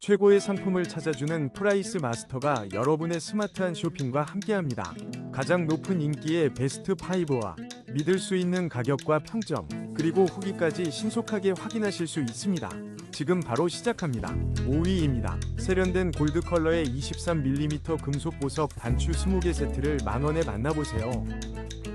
최고의 상품을 찾아주는 프라이스 마스터가 여러분의 스마트한 쇼핑과 함께합니다. 가장 높은 인기의 베스트 5와 믿을 수 있는 가격과 평점, 그리고 후기까지 신속하게 확인하실 수 있습니다. 지금 바로 시작합니다. 5위입니다. 세련된 골드 컬러의 23mm 금속 보석 단추 20개 세트를 만원에 만나보세요.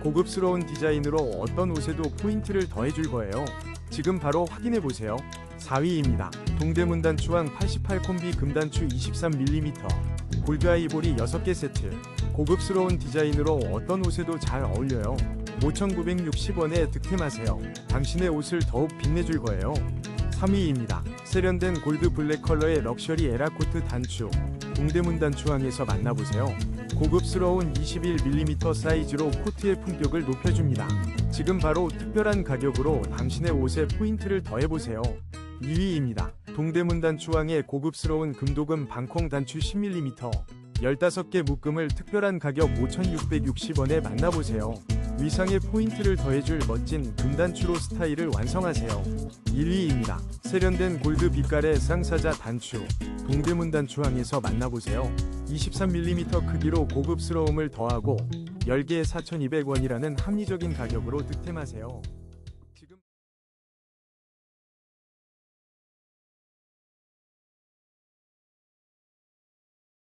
고급스러운 디자인으로 어떤 옷에도 포인트를 더해줄 거예요. 지금 바로 확인해보세요. 4위입니다. 동대문 단추왕 88 콤비 금단추 23mm 골드 아이보리 6개 세트 고급스러운 디자인으로 어떤 옷에도 잘 어울려요. 5,960원에 득템하세요. 당신의 옷을 더욱 빛내줄 거예요. 3위입니다. 세련된 골드 블랙 컬러의 럭셔리 에라코트 단추 동대문 단추왕에서 만나보세요. 고급스러운 21mm 사이즈로 코트의 품격을 높여줍니다. 지금 바로 특별한 가격으로 당신의 옷에 포인트를 더해보세요. 2위입니다. 동대문 단추왕의 고급스러운 금도금 방콩 단추 10mm 15개 묶음을 특별한 가격 5,660원에 만나보세요. 위상에 포인트를 더해줄 멋진 금단추로 스타일을 완성하세요. 1위입니다. 세련된 골드 빛깔의 쌍사자 단추 동대문 단추왕에서 만나보세요. 23mm 크기로 고급스러움을 더하고 10개에 4,200원이라는 합리적인 가격으로 득템하세요.